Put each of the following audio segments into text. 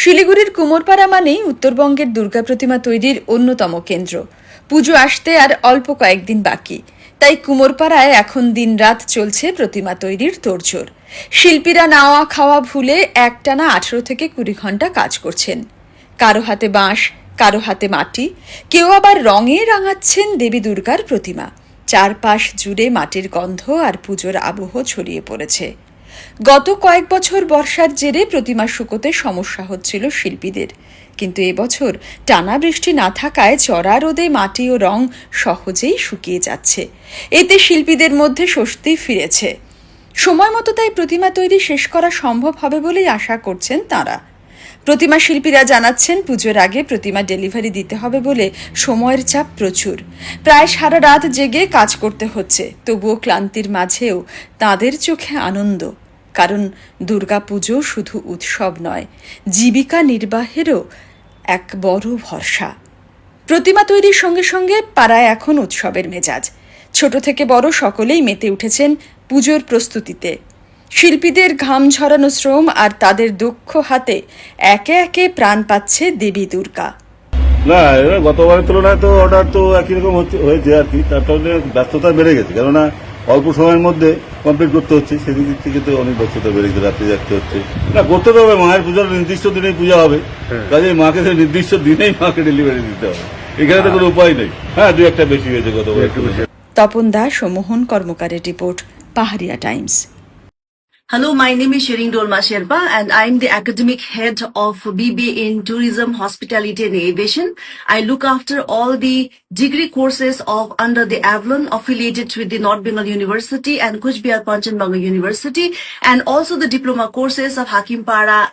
শিলিগুড়ির কুমোরপাড়া মানেই উত্তরবঙ্গের দুর্গা প্রতিমা তৈরির অন্যতম কেন্দ্র। পুজো আসতে আর অল্প কয়েকদিন বাকি। তাই কুমোরপাড়ায় এখন দিনরাত চলছে প্রতিমা তৈরির তোড়জোড়। শিল্পীরা নাওয়া খাওয়া ভুলে একটানা আঠেরো থেকে কুড়ি ঘণ্টা কাজ করছেন। কারও হাতে বাঁশ, কারও হাতে মাটি, কেউ আবার রঙে রাঙাচ্ছেন দেবী দুর্গার প্রতিমা। চারপাশ জুড়ে মাটির গন্ধ আর পুজোর আবহ ছড়িয়ে পড়েছে। গত কয়েক বছর বর্ষার জেরে প্রতিমা শুকোতে সমস্যা হচ্ছিল শিল্পীদের। কিন্তু এবছর টানা বৃষ্টি না থাকায় চড়া রোদে মাটি ও রং সহজেই শুকিয়ে যাচ্ছে। এতে শিল্পীদের মধ্যে স্বস্তি ফিরেছে। সময় মতো তাই প্রতিমা তৈরি শেষ করা সম্ভব হবে বলেই আশা করছেন তাঁরা। প্রতিমা শিল্পীরা জানাচ্ছেন, পুজোর আগে প্রতিমা ডেলিভারি দিতে হবে বলে সময়ের চাপ প্রচুর। প্রায় সারা রাত জেগে কাজ করতে হচ্ছে, তবুও ক্লান্তির মাঝেও তাদের চোখে আনন্দ। কারণ দুর্গাপুজো শুধু উৎসব নয়, জীবিকা নির্বাহেরও এক বড় ভরসা। প্রতিমা তৈরির সঙ্গে সঙ্গে পাড়ায় এখন উৎসবের মেজাজ। ছোট থেকে বড় সকলেই মেতে উঠেছেন পুজোর প্রস্তুতিতে। শিল্পীদের ঘাম ঝরানো শ্রম আর তাদের দক্ষ হাতে একে একে প্রাণ পাচ্ছে দেবী দুর্গা। না গতবারের তুলনায় তো অর্ডার তো একই রকম হয়েছে আর কি। তার কারণে ব্যস্ততা বেড়ে গেছে। কেননা অল্প সময়ের মধ্যে কমপ্লিট করতে হচ্ছে। সেদিক থেকে তো অনেক ব্যস্ততা বেড়ে গেছে রাত্রে জাগতে হচ্ছে। না করতে তো হবে মায়ের পুজোর নির্দিষ্ট দিনেই পূজা হবে। কাজে মাকে সেই নির্দিষ্ট দিনেই মাকে ডেলিভারি দিতে হবে। এখানে তো কোনো উপায় নেই। হ্যাঁ দু একটা বেশি হয়েছে গতবার। বেশি। তপন দাস ও Mohan কর্মকারের report Paharia times. Hello, my name is Shirin Dolma Sherpa and I'm the academic head of BBA in Tourism, Hospitality and Aviation. I look after all the degree courses of under the Avalon affiliated with the North Bengal University and Kuch Bihar Panchanbanga University and also the diploma courses of Hakimpara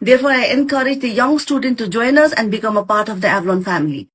Therefore, I encourage the young student to join us and become a part of the Avalon family.